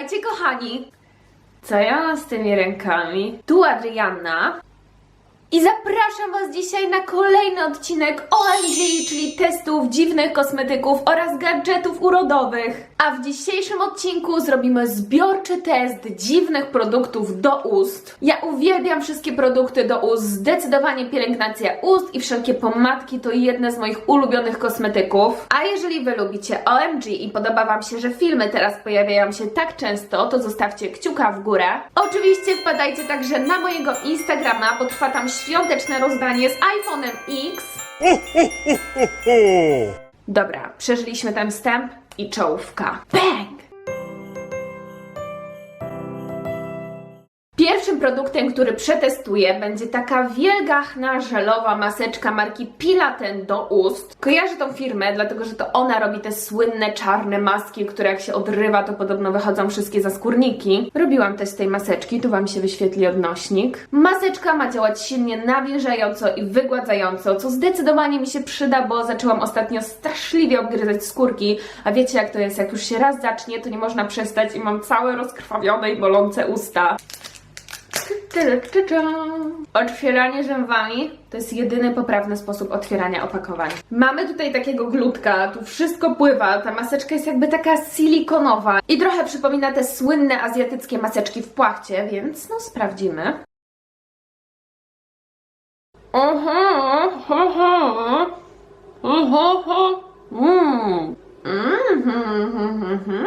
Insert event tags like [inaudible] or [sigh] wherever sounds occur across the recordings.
Witajcie kochani! Co ja mam z tymi rękami? Tu Adrianna. I zapraszam Was dzisiaj na kolejny odcinek OMG, czyli testów dziwnych kosmetyków oraz gadżetów urodowych. A w dzisiejszym odcinku zrobimy zbiorczy test dziwnych produktów do ust. Ja uwielbiam wszystkie produkty do ust, zdecydowanie pielęgnacja ust i wszelkie pomadki to jedne z moich ulubionych kosmetyków. A jeżeli Wy lubicie OMG i podoba Wam się, że filmy teraz pojawiają się tak często, to zostawcie kciuka w górę. Oczywiście wpadajcie także na mojego Instagrama, bo trwa tam świąteczne rozdanie z iPhone'em X. Dobra, przeżyliśmy ten wstęp i czołówka. Bang! Pierwszym produktem, który przetestuję, będzie taka wielgachna żelowa maseczka marki Pilaten do ust. Kojarzę tą firmę, dlatego że to ona robi te słynne czarne maski, które jak się odrywa, to podobno wychodzą wszystkie zaskórniki. Robiłam test tej maseczki, tu Wam się wyświetli odnośnik. Maseczka ma działać silnie nawilżająco i wygładzająco, co zdecydowanie mi się przyda, bo zaczęłam ostatnio straszliwie obgryzać skórki, a wiecie jak to jest, jak już się raz zacznie, to nie można przestać i mam całe rozkrwawione i bolące usta. Otwieranie zębami to jest jedyny poprawny sposób otwierania opakowań. Mamy tutaj takiego glutka, tu wszystko pływa, ta maseczka jest jakby taka silikonowa i trochę przypomina te słynne azjatyckie maseczki w płachcie, więc no sprawdzimy. Aha, aha, aha, aha, mm. Mhm, mhm, mhm.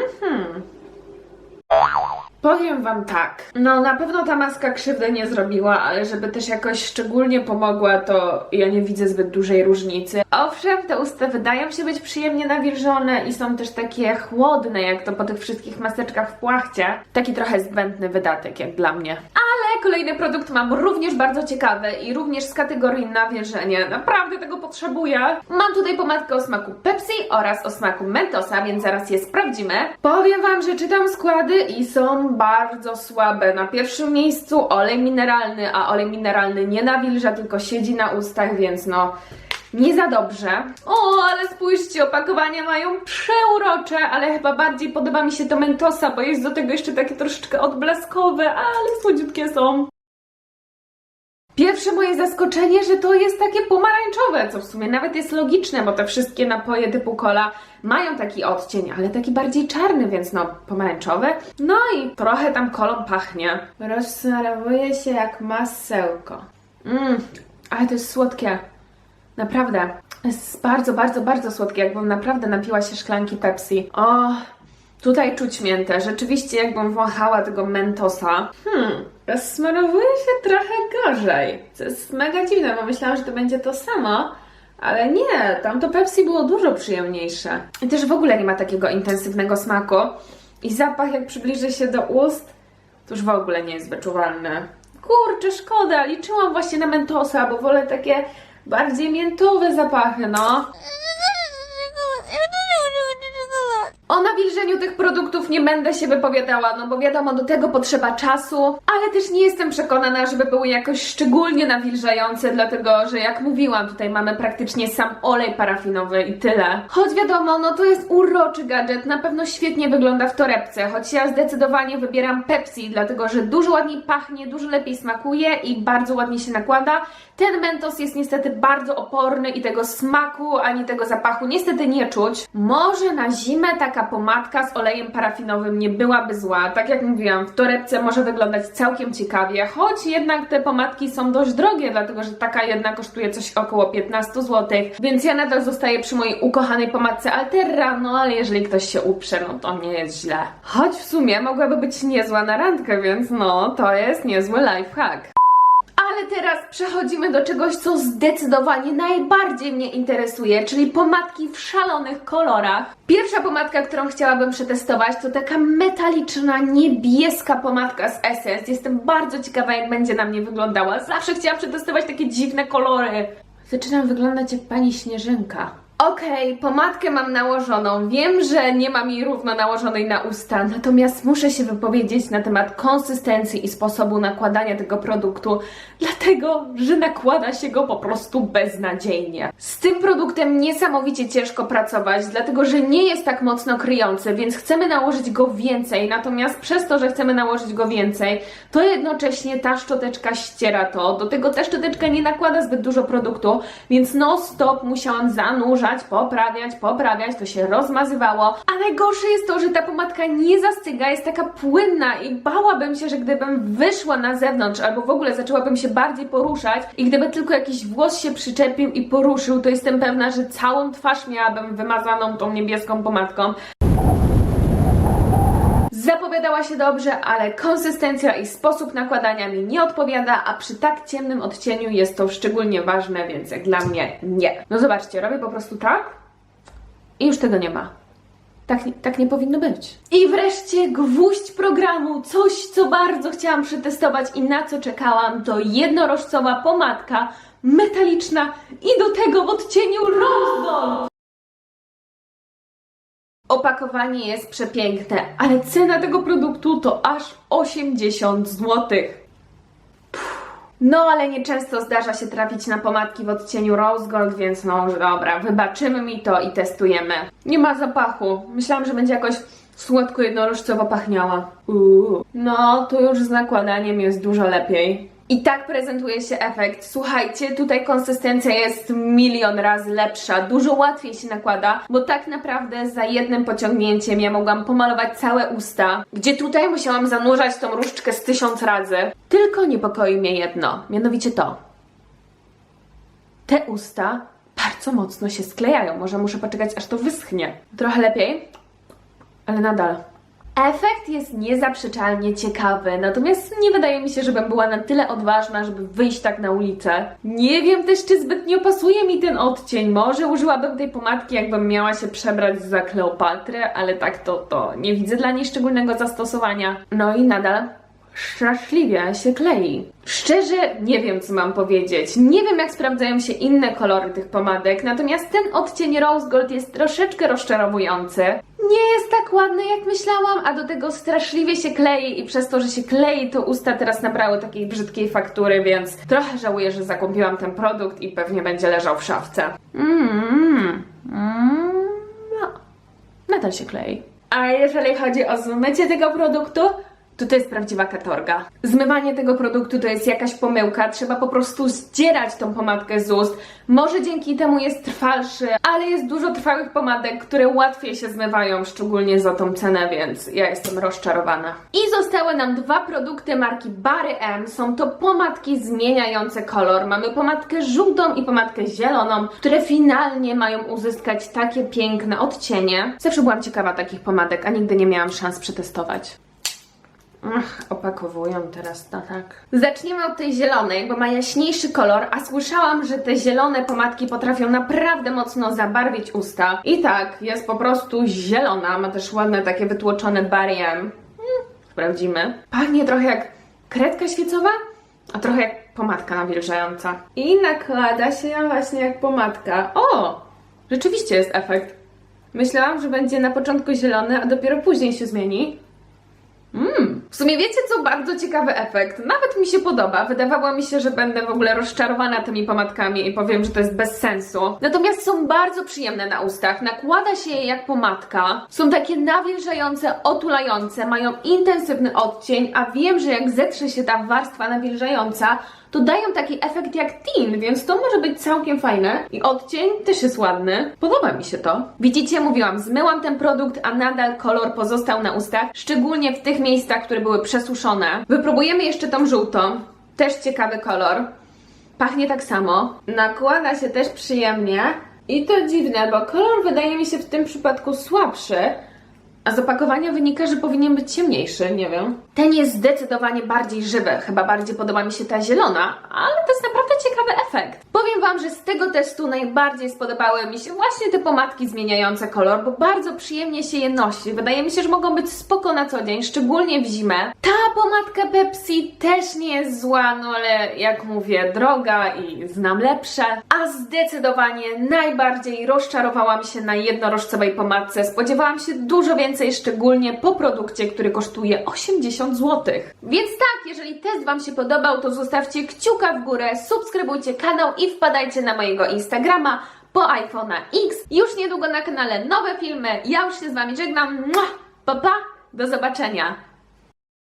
Powiem wam tak. No na pewno ta maska krzywdy nie zrobiła, ale żeby też jakoś szczególnie pomogła, to ja nie widzę zbyt dużej różnicy. Owszem, te usta wydają się być przyjemnie nawilżone i są też takie chłodne, jak to po tych wszystkich maseczkach w płachcie. Taki trochę zbędny wydatek, jak dla mnie. Ale kolejny produkt mam również bardzo ciekawy i również z kategorii nawilżenie. Naprawdę tego potrzebuję. Mam tutaj pomadkę o smaku Pepsi oraz o smaku Mentosa, więc zaraz je sprawdzimy. Powiem wam, że czytam składy i są bardzo słabe. Na pierwszym miejscu olej mineralny, a olej mineralny nie nawilża, tylko siedzi na ustach, więc no nie za dobrze. O, ale spójrzcie, opakowania mają przeurocze, ale chyba bardziej podoba mi się to Mentosa, bo jest do tego jeszcze takie troszeczkę odblaskowe, ale słodziutkie są. Pierwsze moje zaskoczenie, że to jest takie pomarańczowe, co w sumie nawet jest logiczne, bo te wszystkie napoje typu cola mają taki odcień, ale taki bardziej czarny, więc no pomarańczowy. No i trochę tam kolą pachnie. Rozsmarowuje się jak masełko. Mmm, ale to jest słodkie. Naprawdę. Jest bardzo, bardzo, bardzo słodkie, jakbym naprawdę napiła się szklanki Pepsi. O, tutaj czuć miętę. Rzeczywiście jakbym wąchała tego Mentosa. Hmm, rozsmarowuje się trochę gorzej. Co jest mega dziwne, bo myślałam, że to będzie to samo. Ale nie, tam to Pepsi było dużo przyjemniejsze. I też w ogóle nie ma takiego intensywnego smaku. I zapach, jak przybliży się do ust, to już w ogóle nie jest wyczuwalny. Kurczę, szkoda, liczyłam właśnie na Mentosa, bo wolę takie bardziej miętowe zapachy, no. [laughs] O nawilżeniu tych produktów nie będę się wypowiadała, no bo wiadomo, do tego potrzeba czasu, ale też nie jestem przekonana, żeby były jakoś szczególnie nawilżające, dlatego że jak mówiłam, tutaj mamy praktycznie sam olej parafinowy i tyle. Choć wiadomo, no to jest uroczy gadżet, na pewno świetnie wygląda w torebce, choć ja zdecydowanie wybieram Pepsi, dlatego że dużo ładniej pachnie, dużo lepiej smakuje i bardzo ładnie się nakłada. Ten Mentos jest niestety bardzo oporny i tego smaku ani tego zapachu niestety nie czuć. Może na zimę taka pomadka z olejem parafinowym nie byłaby zła. Tak jak mówiłam, w torebce może wyglądać całkiem ciekawie, choć jednak te pomadki są dość drogie, dlatego że taka jedna kosztuje coś około 15 zł, więc ja nadal zostaję przy mojej ukochanej pomadce Alterra, no ale jeżeli ktoś się uprze, no to nie jest źle. Choć w sumie mogłaby być niezła na randkę, więc no, to jest niezły lifehack. Ale teraz przechodzimy do czegoś, co zdecydowanie najbardziej mnie interesuje, czyli pomadki w szalonych kolorach. Pierwsza pomadka, którą chciałabym przetestować, to taka metaliczna, niebieska pomadka z Essence. Jestem bardzo ciekawa, jak będzie na mnie wyglądała. Zawsze chciałam przetestować takie dziwne kolory. Zaczynam wyglądać jak pani Śnieżynka. Okej, pomadkę mam nałożoną. Wiem, że nie mam jej równo nałożonej na usta, natomiast muszę się wypowiedzieć na temat konsystencji i sposobu nakładania tego produktu, dlatego, że nakłada się go po prostu beznadziejnie. Z tym produktem niesamowicie ciężko pracować, dlatego, że nie jest tak mocno kryjący, więc chcemy nałożyć go więcej, natomiast przez to, że chcemy nałożyć go więcej, to jednocześnie ta szczoteczka ściera to. Do tego ta szczoteczka nie nakłada zbyt dużo produktu, więc non stop musiałam zanurzać, poprawiać, poprawiać, to się rozmazywało. A najgorsze jest to, że ta pomadka nie zastyga, jest taka płynna i bałabym się, że gdybym wyszła na zewnątrz albo w ogóle zaczęłabym się bardziej poruszać i gdyby tylko jakiś włos się przyczepił i poruszył, to jestem pewna, że całą twarz miałabym wymazaną tą niebieską pomadką. Zapowiadała się dobrze, ale konsystencja i sposób nakładania mi nie odpowiada, a przy tak ciemnym odcieniu jest to szczególnie ważne, więc jak dla mnie nie. No zobaczcie, robię po prostu tak i już tego nie ma. Tak, nie- tak nie powinno być. I wreszcie gwóźdź programu, coś co bardzo chciałam przetestować i na co czekałam, to jednorożcowa pomadka metaliczna i do tego w odcieniu rose gold. Opakowanie jest przepiękne, ale cena tego produktu to aż 80 zł. No, ale nieczęsto zdarza się trafić na pomadki w odcieniu Rose Gold, więc no dobra, wybaczymy mi to i testujemy. Nie ma zapachu. Myślałam, że będzie jakoś słodko jednorożcowo pachniała. Uuu. No, tu już z nakładaniem jest dużo lepiej. I tak prezentuje się efekt. Słuchajcie, tutaj konsystencja jest milion razy lepsza, dużo łatwiej się nakłada, bo tak naprawdę za jednym pociągnięciem ja mogłam pomalować całe usta, gdzie tutaj musiałam zanurzać tą różdżkę z tysiąc razy. Tylko niepokoi mnie jedno, mianowicie to. Te usta bardzo mocno się sklejają. Może muszę poczekać, aż to wyschnie. Trochę lepiej, ale nadal. Efekt jest niezaprzeczalnie ciekawy, natomiast nie wydaje mi się, żebym była na tyle odważna, żeby wyjść tak na ulicę. Nie wiem też, czy zbytnio pasuje mi ten odcień. Może użyłabym tej pomadki, jakbym miała się przebrać za Kleopatrę, ale tak to, to nie widzę dla niej szczególnego zastosowania. No i nadal straszliwie się klei. Szczerze nie wiem, co mam powiedzieć. Nie wiem, jak sprawdzają się inne kolory tych pomadek, natomiast ten odcień Rose Gold jest troszeczkę rozczarowujący. Nie jest tak ładny, jak myślałam, a do tego straszliwie się klei i przez to, że się klei, to usta teraz nabrały takiej brzydkiej faktury, więc trochę żałuję, że zakupiłam ten produkt i pewnie będzie leżał w szafce. Mmm, mm, no, nadal się klei. A jeżeli chodzi o zmycie tego produktu, to to jest prawdziwa katorga. Zmywanie tego produktu to jest jakaś pomyłka, trzeba po prostu zdzierać tą pomadkę z ust. Może dzięki temu jest trwalszy, ale jest dużo trwałych pomadek, które łatwiej się zmywają, szczególnie za tą cenę, więc ja jestem rozczarowana. I zostały nam dwa produkty marki Barry M. Są to pomadki zmieniające kolor. Mamy pomadkę żółtą i pomadkę zieloną, które finalnie mają uzyskać takie piękne odcienie. Zawsze byłam ciekawa takich pomadek, a nigdy nie miałam szans przetestować. Ach, opakowują teraz to tak. Zaczniemy od tej zielonej, bo ma jaśniejszy kolor, a słyszałam, że te zielone pomadki potrafią naprawdę mocno zabarwić usta. I tak, jest po prostu zielona, ma też ładne takie wytłoczone bariem. Hmm, sprawdzimy. Pachnie trochę jak kredka świecowa, a trochę jak pomadka nawilżająca. I nakłada się właśnie jak pomadka. O! Rzeczywiście jest efekt. Myślałam, że będzie na początku zielony, a dopiero później się zmieni. W sumie wiecie co? Bardzo ciekawy efekt. Nawet mi się podoba. Wydawało mi się, że będę w ogóle rozczarowana tymi pomadkami i powiem, że to jest bez sensu. Natomiast są bardzo przyjemne na ustach. Nakłada się je jak pomadka. Są takie nawilżające, otulające, mają intensywny odcień, a wiem, że jak zetrze się ta warstwa nawilżająca, to dają taki efekt jak teen, więc to może być całkiem fajne. I odcień też jest ładny. Podoba mi się to. Widzicie, mówiłam, zmyłam ten produkt, a nadal kolor pozostał na ustach, szczególnie w tych miejscach, które były przesuszone. Wypróbujemy jeszcze tą żółtą. Też ciekawy kolor. Pachnie tak samo. Nakłada się też przyjemnie. I to dziwne, bo kolor wydaje mi się w tym przypadku słabszy, A z opakowania wynika, że powinien być ciemniejszy, nie wiem. Ten jest zdecydowanie bardziej żywy, chyba bardziej podoba mi się ta zielona, ale to jest naprawdę ciekawy efekt. Powiem Wam, że z tego testu najbardziej spodobały mi się właśnie te pomadki zmieniające kolor, bo bardzo przyjemnie się je nosi. Wydaje mi się, że mogą być spoko na co dzień, szczególnie w zimę. Ta pomadka Pepsi też nie jest zła, no ale jak mówię, droga i znam lepsze. A zdecydowanie najbardziej rozczarowałam się na jednorożcowej pomadce. Spodziewałam się dużo więcej, szczególnie po produkcie, który kosztuje 80 zł. Więc tak, jeżeli test Wam się podobał, to zostawcie kciuka w górę, subskrybujcie kanał i wpadajcie na mojego Instagrama po iPhone'a X. Już niedługo na kanale nowe filmy. Ja już się z Wami żegnam. Mua! Pa, pa! Do zobaczenia!